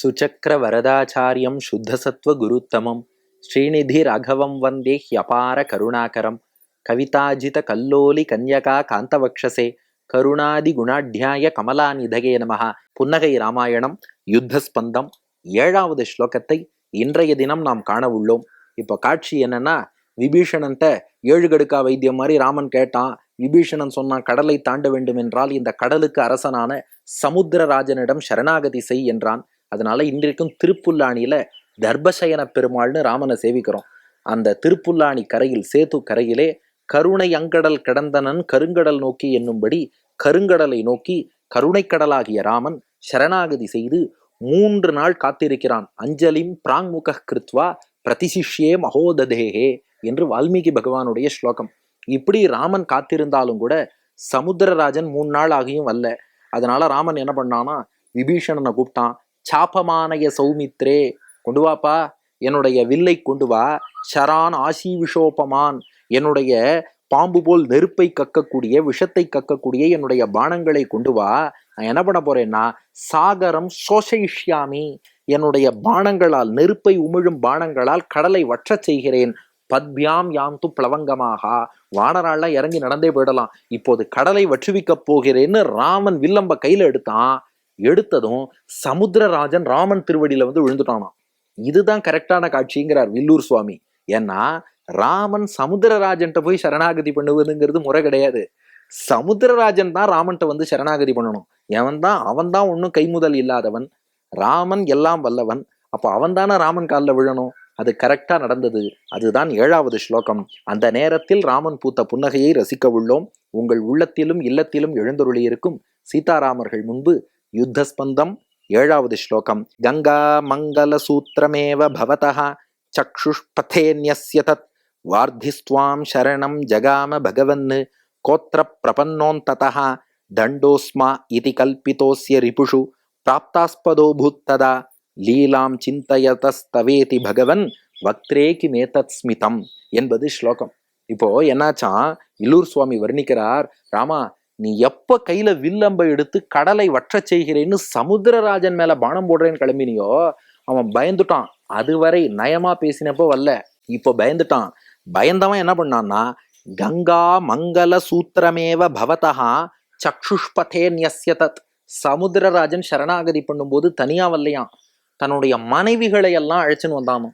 சுச்சக்கர வரதாச்சாரியம் சுத்தசத்வ குருத்தமம் ஸ்ரீநிதி ராகவம் வந்தே ஹியபார கருணாகரம் கவிதாஜித கல்லோலி கன்யகா காந்தவக்ஷசே கருணாதி குணாட்யாய கமலாநிதகே நமஹ புன்னகை ராமாயணம் யுத்தஸ்பந்தம் ஏழாவது ஸ்லோகத்தை இன்றைய தினம் நாம் காண உள்ளோம் இப்போ காட்சி என்னன்னா விபீஷணன்ட்ட ஏழு கடுக்கா வைத்தியம் மாதிரி ராமன் கேட்டான். விபீஷணன் சொன்னான் கடலை தாண்ட வேண்டும் என்றால் இந்த கடலுக்கு அரசனான சமுத்திரராஜனிடம் சரணாகதி செய் என்றான். அதனால இன்றைக்கும் திருப்புல்லாணியில தர்பசயன பெருமாள்னு ராமனை சேவிக்கிறோம். அந்த திருப்புல்லாணி கரையில் சேது கரையிலே கருணை அங்கடல் கடந்தனன் கருங்கடல் நோக்கி என்னும்படி கருங்கடலை நோக்கி கருணைக்கடலாகிய ராமன் சரணாகதி செய்து மூன்று நாள் காத்திருக்கிறான். அஞ்சலிம் பிராங்முக கிருத்வா பிரதிசிஷ்யே மகோததேகே என்று வால்மீகி பகவானுடைய ஸ்லோகம். இப்படி ராமன் காத்திருந்தாலும் கூட சமுத்திரராஜன் மூணு நாள் ஆகியும் வரல. அதனால ராமன் என்ன பண்ணானா விபீஷணனை கூப்பிட்டான். சாபமானய சௌமித்ரே கொண்டு வாப்பா. என்னுடைய வில்லை கொண்டு வா. ஷரான் ஆசி விஷோபமான் என்னுடைய பாம்பு போல் நெருப்பை கக்கக்கூடிய விஷத்தை கக்கக்கூடிய என்னுடைய பானங்களை கொண்டு வா. நான் என்ன பண்ண போறேன்னா சாகரம் சோசைஷ்யாமி. என்னுடைய பானங்களால் நெருப்பை உமிழும் பானங்களால் கடலை வற்றச் செய்கிறேன். பத்பியாம் யாந்து பிளவங்கமாக. வானராள்லாம் இறங்கி நடந்தே போயிடலாம். இப்போது கடலை வற்றுவிக்கப் போகிறேன்னு ராமன் வில்லம்ப கையில எடுத்தான். எடுத்ததும் சமுத்திரராஜன் ராமன் திருவடியில வந்து விழுந்துட்டானாம். இதுதான் கரெக்டான காட்சிங்கிறார் வில்லூர் சுவாமி. ஏன்னா ராமன் சமுத்திரராஜன்ட்ட போய் சரணாகதி பண்ணுவதுங்கிறது முறை கிடையாது. சமுத்திரராஜன் தான் ராமன்ட்ட வந்து சரணாகதி பண்ணணும். எவன் தான் அவன் தான் ஒன்றும் கைமுதல் இல்லாதவன். ராமன் எல்லாம் வல்லவன். அப்போ அவன் தானே ராமன் காலில் விழணும்? அது கரெக்டா நடந்தது. அதுதான் ஏழாவது ஸ்லோகம். அந்த நேரத்தில் ராமன் பூத்த புன்னகையை ரசிக்க உள்ளோம் உங்கள் உள்ளத்திலும் இல்லத்திலும் எழுந்தருளியிருக்கும் சீதாராமர்கள் முன்பு யுத்தஸ்பந்தம் ஏழாவது ஸ்லோகம். கங்கா மங்கள சூத்திரமேவ பவதः சக்ஷுஷ்பதேன்யஸ்ய தத் வார்த்திஸ்துவாம் சரணம் ஜகாம பகவன் கோத்திர பிரபன்னோந்ததா தண்டோஸ்மா இது கல்பிதோஸ்ய ரிபுஷு பிராப்தாஸ்பதோ பூத்ததா லீலாம் சிந்தயதஸ்தவேதி பகவன் வக்திரேகி மேதத் ஸ்மிதம் என்பது ஸ்லோகம். இப்போ என்னாச்சா இல்லூர் சுவாமி வர்ணிக்கிறார் ராமா நீ எப்ப கையில வில்லம்பை எடுத்து கடலை வற்றச் செய்கிறேன்னு சமுத்திரராஜன் மேல பானம் போடுறேன்னு கிளம்பினியோ அவன் பயந்துட்டான். அதுவரை நயமா பேசினப்போ வரல. இப்போ பயந்துட்டான். பயந்தவன் என்ன பண்ணான்னா கங்கா மங்கள சூத்திரமேவ பவதா சக்ஷுஷ்பதேன்யஸ்ய தத். சமுத்திரராஜன் சரணாகதி பண்ணும்போது தனியா வரலையாம். தன்னுடைய மனைவிகளை எல்லாம் அழைச்சின்னு வந்தானோ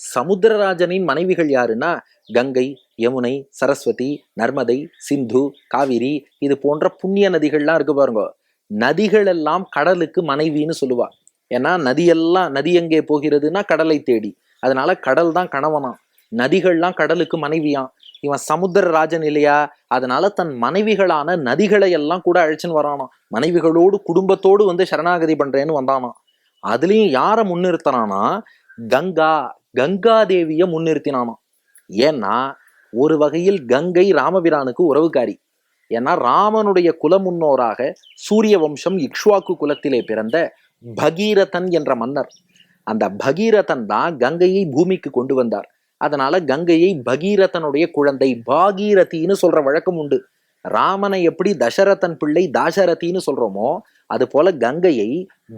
சமுத்திரராஜனின் மனைவிகள் யாருன்னா கங்கை யமுனை சரஸ்வதி நர்மதை சிந்து காவிரி இது போன்ற புண்ணிய நதிகள்லாம் இருக்கு பாருங்க. நதிகள் எல்லாம் கடலுக்கு மனைவின்னு சொல்லுவா ஏன்னா நதியெல்லாம் நதி எங்கே போகிறதுன்னா கடலை தேடி. அதனால கடல் தான் கணவனாம் நதிகள்லாம் கடலுக்கு மனைவியாம் இவன் சமுத்திரராஜன் இல்லையா? அதனால தன் மனைவிகளான நதிகளை எல்லாம் கூட அழைச்சின்னு வரானாம் மனைவிகளோடு குடும்பத்தோடு வந்து சரணாகதி பண்றேன்னு வந்தானாம் அதுலயும் யாரை முன்னிறுத்தனானா கங்கா கங்கா தேவிய ஏன்னா ஒரு வகையில் கங்கை ராமபிரானுக்கு உறவுக்காரி. ஏன்னா ராமனுடைய குலமுன்னோராக சூரிய வம்சம் இக்ஷ்வாக்கு குலத்திலே பிறந்த பகீரதன் என்ற மன்னர். அந்த பகீரதன் தான் கங்கையை பூமிக்கு கொண்டு வந்தார். அதனால கங்கையை பகீரதனுடைய குழந்தை பாகீரதின்னு சொல்ற வழக்கம் உண்டு. ராமனை எப்படி தசரதன் பிள்ளை தாசரதின்னு சொல்றோமோ அது போல கங்கையை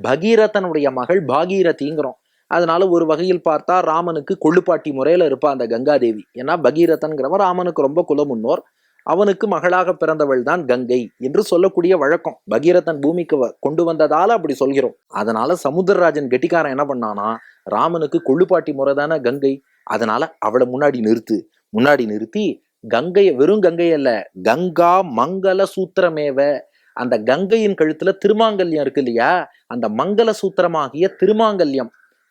பகீரதனுடைய மகள் பாகீரதிங்கிறோம். அதனால ஒரு வகையில் பார்த்தா ராமனுக்கு கொள்ளுப்பாட்டி முறையில இருப்பா அந்த கங்காதேவி. ஏன்னா பகீரதன்கிறவன் ராமனுக்கு ரொம்ப குலமுன்னோர். அவனுக்கு மகளாக பிறந்தவள் தான் கங்கை என்று சொல்லக்கூடிய வழக்கம். பகீரதன் பூமிக்கு வ- கொண்டு வந்ததால அப்படி சொல்கிறோம். அதனால சமுத்திரராஜன் கெட்டிக்காரன் என்ன பண்ணானா ராமனுக்கு கொள்ளுப்பாட்டி முறை தானே கங்கை. அதனால அவளை முன்னாடி நிறுத்து. முன்னாடி நிறுத்தி கங்கையை வெறும் கங்கை அல்ல கங்கா மங்கள சூத்திரமேவ. அந்த கங்கையின் கழுத்துல திருமாங்கல்யம் இருக்கு இல்லையா? அந்த மங்கள சூத்திரமாகிய திருமாங்கல்யம்.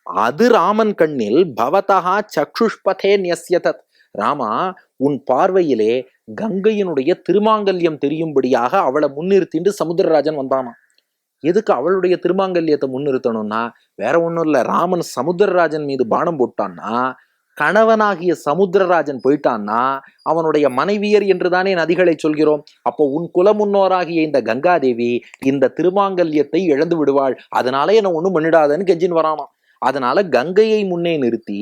அது ராமன் கண்ணில் பவதா சக்ஷுஷ்பதே நியஸ்யதத் ராமா உன் பார்வையிலே கங்கையினுடைய திருமாங்கல்யம் தெரியும்படியாக அவளை முன்னிறுத்திண்டு சமுத்திரராஜன் வந்தானாம். எதுக்கு அவளுடைய திருமாங்கல்யத்தை முன்னிறுத்தணும்னா வேற ஒன்றும் இல்லை ராமன் சமுத்திரராஜன் மீது பானம் போட்டான்னா கணவனாகிய சமுத்திரராஜன் போயிட்டான்னா அவனுடைய மனைவியர் என்றுதானே நதிகளை சொல்கிறோம். அப்போ உன் குலமுன்னோராகிய இந்த கங்காதேவி இந்த திருமாங்கல்யத்தை இழந்து விடுவாள். அதனால என்ன ஒன்றும் பண்ணிடாதன்னு கெஞ்சின் வரானான் அதனால கங்கையை முன்னே நிறுத்தி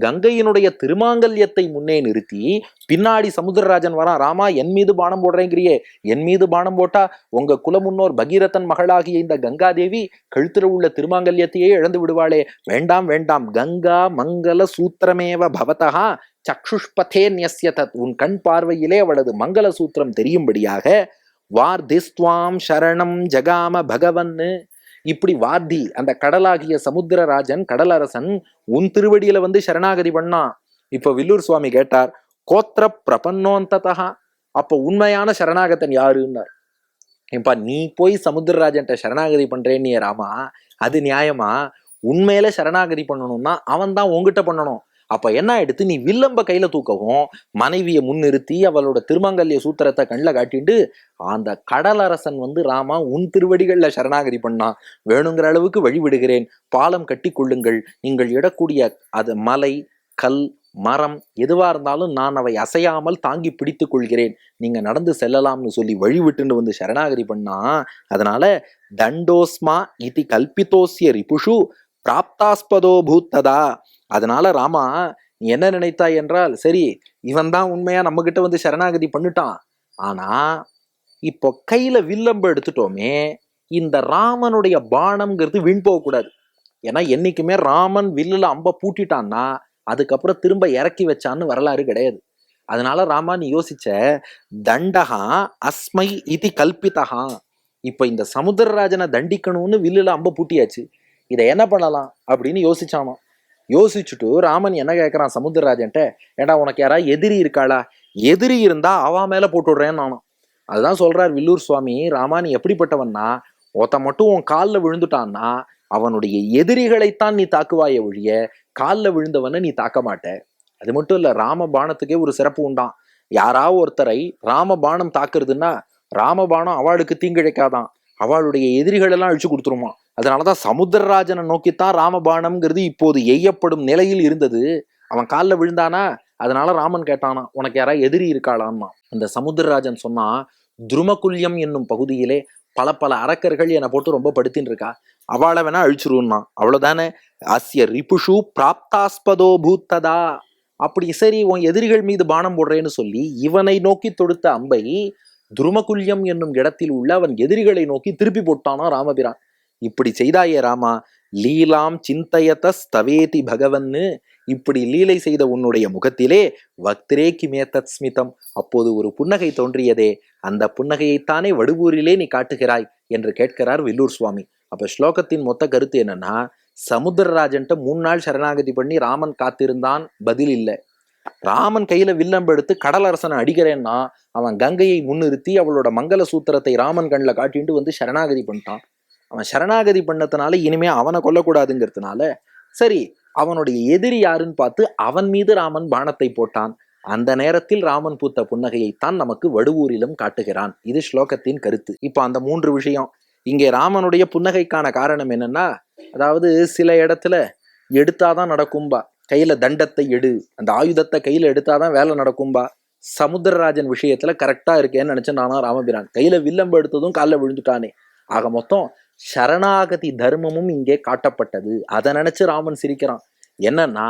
கங்கையினுடைய திருமாங்கல்யத்தை முன்னே நிறுத்தி பின்னாடி சமுத்திரராஜன் வரான் ராமா என் மீது பானம் போடுறேங்கிறியே. என் மீது பானம் போட்டா உங்க குலமுன்னோர் பகீரதன் மகளாகிய இந்த கங்காதேவி கழுத்துல உள்ள திருமாங்கல்யத்தையே இழந்து விடுவாளே. வேண்டாம் வேண்டாம். கங்கா மங்கள சூத்திரமேவ பவதா சக்ஷுஷ்பதே நியசிய தத். உன் கண் பார்வையிலே அவளது மங்கள சூத்திரம் தெரியும்படியாக வார்திஸ்துவாம் சரணம் ஜகாம பகவன்னு இப்படி வார்த்தி அந்த கடலாகிய சமுத்திரராஜன் கடலரசன் உன் திருவடியில வந்து சரணாகதி பண்ணான் இப்ப வில்லூர் சுவாமி கேட்டார் கோத்திர பிரபன்னோந்ததா அப்போ உண்மையான சரணாகத்தன் யாருன்னார்? ஏப்பா நீ போய் சமுத்திரராஜன்ட்ட சரணாகதி பண்றேன்னு ராமா. அது நியாயமா? உண்மையில சரணாகதி பண்ணணும்னா அவன் தான் உங்ககிட்ட பண்ணணும். அப்ப என்ன எடுத்து நீ வில்லம்ப கையில தூக்கவும் மனைவியை முன்னிறுத்தி அவளோட திருமங்கல்ய சூத்திரத்தை கண்ணில் காட்டிட்டு அந்த கடலரசன் வந்து ராமா உன் திருவடிகள்ல சரணாகதி பண்ணான் வேணுங்கிற அளவுக்கு வழி விடுகிறேன். பாலம் கட்டி கொள்ளுங்கள். நீங்கள் இடக்கூடிய அது மலை கல் மரம் எதுவா இருந்தாலும் நான் அவை அசையாமல் தாங்கி பிடித்து கொள்கிறேன். நீங்க நடந்து செல்லலாம்னு சொல்லி வழி விட்டுன்னு வந்து சரணாகதி பண்ணா அதனால தண்டோஸ்மா இதி கல்பித்தோசிய ரிபுஷு பிராப்தாஸ்பதோ பூத்ததா? அதனால ராமா நீ என்ன நினைத்தாய் என்றால் சரி இவன் தான் உண்மையா நம்ம கிட்ட வந்து சரணாகதி பண்ணிட்டான். ஆனா இப்போ கையில வில்லம்பு எடுத்துட்டோமே இந்த ராமனுடைய பானம்ங்கிறது வீண் போகக்கூடாது ஏன்னா என்னைக்குமே ராமன் வில்லுல அம்ப பூட்டிட்டான்னா அதுக்கப்புறம் திரும்ப இறக்கி வச்சான்னு வரலாறு கிடையாது. அதனால ராமா நீ யோசிச்ச தண்டகா அஸ்மை இதி கல்பிதகா இப்ப இந்த சமுத்திரராஜனை தண்டிக்கணும்னு வில்லுல அம்ப பூட்டியாச்சு. இதை என்ன பண்ணலாம்? அப்படின்னு யோசிச்சானோ. யோசிச்சுட்டு ராமன் என்ன கேட்குறான் சமுத்திரராஜன்ட்ட ஏடா உனக்கு யாரா எதிரி இருக்காளா? எதிரி இருந்தா அவா மேல போட்டு விடுறேன்னு நானும். அதுதான் சொல்றார் வில்லூர் சுவாமி. ராமா நீ எப்படிப்பட்டவன்னா ஒத்த மட்டும் உன் காலில் விழுந்துட்டான்னா அவனுடைய எதிரிகளைத்தான் நீ தாக்குவாய ஒழிய காலில் விழுந்தவனை நீ தாக்க மாட்ட. அது மட்டும் இல்ல ராம பாணத்துக்கே ஒரு சிறப்பு உண்டான் யாரா ஒருத்தரை ராம பாணம் தாக்குறதுன்னா ராமபாணம் அவளுக்கு தீங்கிழைக்காதான். அவளுடைய எதிரிகள் எல்லாம் அழிச்சு கொடுத்துருமா? அதனாலதான் சமுத்திரராஜனை நோக்கித்தான் ராமபாணம்ங்கிறது இப்போது எய்யப்படும் நிலையில் இருந்தது. அவன் காலில் விழுந்தானா? அதனால ராமன் கேட்டானா உனக்கு யாரா எதிரி இருக்காளான்னா அந்த சமுத்திரராஜன் சொன்னா துருமகுல்யம் என்னும் பகுதியிலே பல பல அரக்கர்கள் என்னை போட்டு ரொம்ப படுத்தின்னு இருக்கா. அவளை வேணா அழிச்சிருவான் அவ்வளவுதானே? அஸ்ய ரிபுஷு பிராப்தாஸ்பதோ பூத்ததா? அப்படி சரி உன் எதிரிகள் மீது பானம் போடுறேன்னு சொல்லி இவனை நோக்கி தொடுத்த அம்பை துருமகுல்யம் என்னும் இடத்தில் உள்ள அவன் எதிரிகளை நோக்கி திருப்பி போட்டானா ராமபிரான்? இப்படி செய்தாயே ராமா லீலாம் சிந்தையதஸ்தவேதி பகவன்னு. இப்படி லீலை செய்த உன்னுடைய முகத்திலே வக்திரே கிமேதத் ஸ்மிதம் அப்போது ஒரு புன்னகை தோன்றியதே அந்த புன்னகையைத்தானே வடுவூரிலே நீ காட்டுகிறாய் என்று கேட்கிறார் வில்லூர் சுவாமி. அப்ப ஸ்லோகத்தின் மொத்த கருத்து என்னன்னா சமுத்திரராஜன்ட்ட மூணு நாள் சரணாகதி பண்ணி ராமன் காத்திருந்தான் பதில் இல்லை. ராமன் கையில வில்லம்பு எடுத்து கடலரசனை அடிக்கிறேன்னா அவன் கங்கையை முன்னிறுத்தி அவளோட மங்கள சூத்திரத்தை ராமன் கண்ணில் காட்டிட்டு வந்து சரணாகதி பண்ணிட்டான். அவன் சரணாகதி பண்ணதுனால இனிமே அவனை கொல்லக்கூடாதுங்கிறதுனால சரி அவனுடைய எதிரி யாருன்னு பார்த்து அவன் மீது ராமன் பானத்தை போட்டான். அந்த நேரத்தில் ராமன் பூத்த புன்னகையைத்தான் நமக்கு வடுவூரிலும் காட்டுகிறான். இது ஸ்லோகத்தின் கருத்து. இப்போ அந்த மூன்று விஷயம். இங்கே ராமனுடைய புன்னகைக்கான காரணம் என்னன்னா அதாவது சில இடத்துல எடுத்தாதான் நடக்கும்பா. கையில தண்டத்தை எடு. அந்த ஆயுதத்தை கையில எடுத்தாதான் வேலை நடக்கும்பா. சமுத்திரராஜன் விஷயத்துல கரெக்டா இருக்கேன்னு நினைச்சேன் நானா ராமபிரான். கையில வில்லம்பு எடுத்ததும் காலில் விழுந்துட்டானே. ஆக மொத்தம் சரணாகதி தர்மமும் இங்கே காட்டப்பட்டது. அதை நினைச்சு ராமன் சிரிக்கிறான். என்னன்னா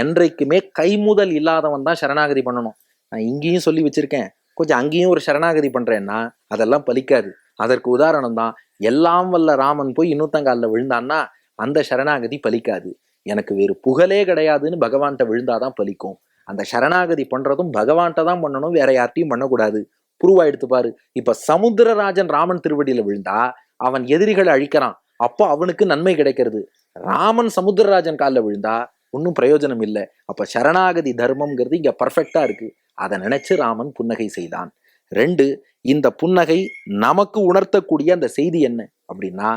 என்றைக்குமே கைமுதல் இல்லாதவன் தான் சரணாகதி பண்ணணும். நான் இங்கேயும் சொல்லி வச்சிருக்கேன். கொஞ்சம் அங்கேயும் ஒரு சரணாகதி பண்றேன்னா அதெல்லாம் பலிக்காது. அதற்கு உதாரணம் தான் எல்லாம் வல்ல ராமன் போய் இன்னொத்தங்காலில் விழுந்தான்னா அந்த சரணாகதி பலிக்காது. எனக்கு வேறு புகழே கிடையாதுன்னு பகவான்கிட்ட விழுந்தாதான் பலிக்கும். அந்த சரணாகதி பண்றதும் பகவான்கிட்ட தான் பண்ணணும் வேற யார்ட்டையும் பண்ணக்கூடாது. புருவா எடுத்துப்பாரு இப்ப சமுத்திரராஜன் ராமன் திருவடியில விழுந்தா அவன் எதிரிகளை அழிக்கிறான். அப்போ அவனுக்கு நன்மை கிடைக்கிறது. ராமன் சமுத்திரராஜன் காலில் விழுந்தா ஒன்றும் பிரயோஜனம் இல்லை. அப்போ சரணாகதி தர்மம்ங்கிறது இங்கே பர்ஃபெக்டாக இருக்குது அதை நினச்சி ராமன் புன்னகை செய்தான். ரெண்டு இந்த புன்னகை நமக்கு உணர்த்தக்கூடிய அந்த செய்தி என்ன? அப்படின்னா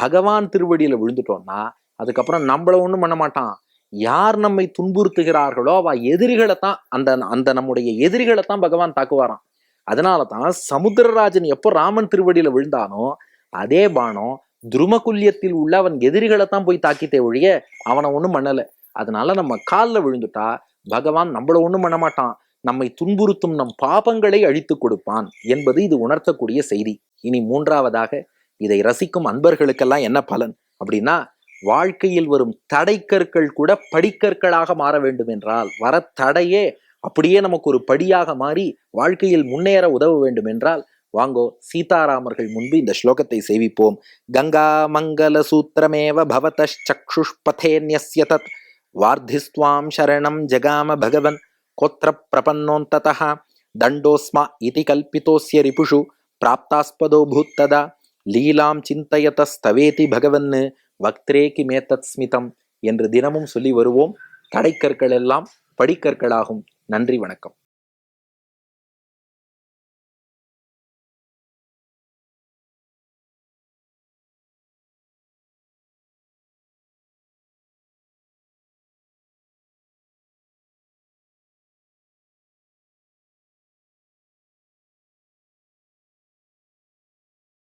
பகவான் திருவடியில் விழுந்துட்டோம்னா அதுக்கப்புறம் நம்மள ஒன்றும் பண்ண மாட்டான். யார் நம்மை துன்புறுத்துகிறார்களோ அவ எதிரிகளை தான் அந்த அந்த நம்முடைய எதிரிகளை தான் பகவான் தாக்குவாராம். அதனால தான் சமுத்திரராஜன் எப்போ ராமன் திருவடியில் விழுந்தானோ அதே பானம் துருமகுல்யத்தில் உள்ள அவன் எதிரிகளை தான் போய் தாக்கித்தே ஒழிய அவனை ஒன்றும் பண்ணலை. அதனால நம்ம காலில் விழுந்துட்டா பகவான் நம்மள ஒன்றும் பண்ண மாட்டான். நம்மை துன்புறுத்தும் நம் பாபங்களை அழித்து கொடுப்பான் என்பது இது உணர்த்தக்கூடிய செய்தி. இனி மூன்றாவதாக இதை ரசிக்கும் அன்பர்களுக்கெல்லாம் என்ன பலன்? அப்படின்னா வாழ்க்கையில் வரும் தடைக்கற்கள் கூட படிக்கற்களாக மாற வேண்டும் என்றால் வர தடையே அப்படியே நமக்கு ஒரு படியாக மாறி வாழ்க்கையில் முன்னேற உதவ வேண்டும் என்றால் வாங்கோ சீதாராமர்கள் முன்பு இந்த ஸ்லோகத்தை சேவிப்போம். கங்கா மங்கள சூத்திரமேவ பவதச்சுஷ்பதேன்யஸ்ய தத் வார்த்திஸ்வாம் சரணம் ஜகாம பகவன் கோத்திர பிரபன்னோந்ததா தண்டோஸ்மா இதி கல்பிதோஸ்ய ரிபுஷு பிராப்தாஸ்பதோ பூத்ததா லீலாம் சிந்தையதஸ்தவேதி பகவன் வக்திரே கிமேதத் ஸ்மிதம் என்று தினமும் சொல்லி வருவோம் தடைக்கற்கள் எல்லாம் படிக்கற்களாகும் நன்றி வணக்கம்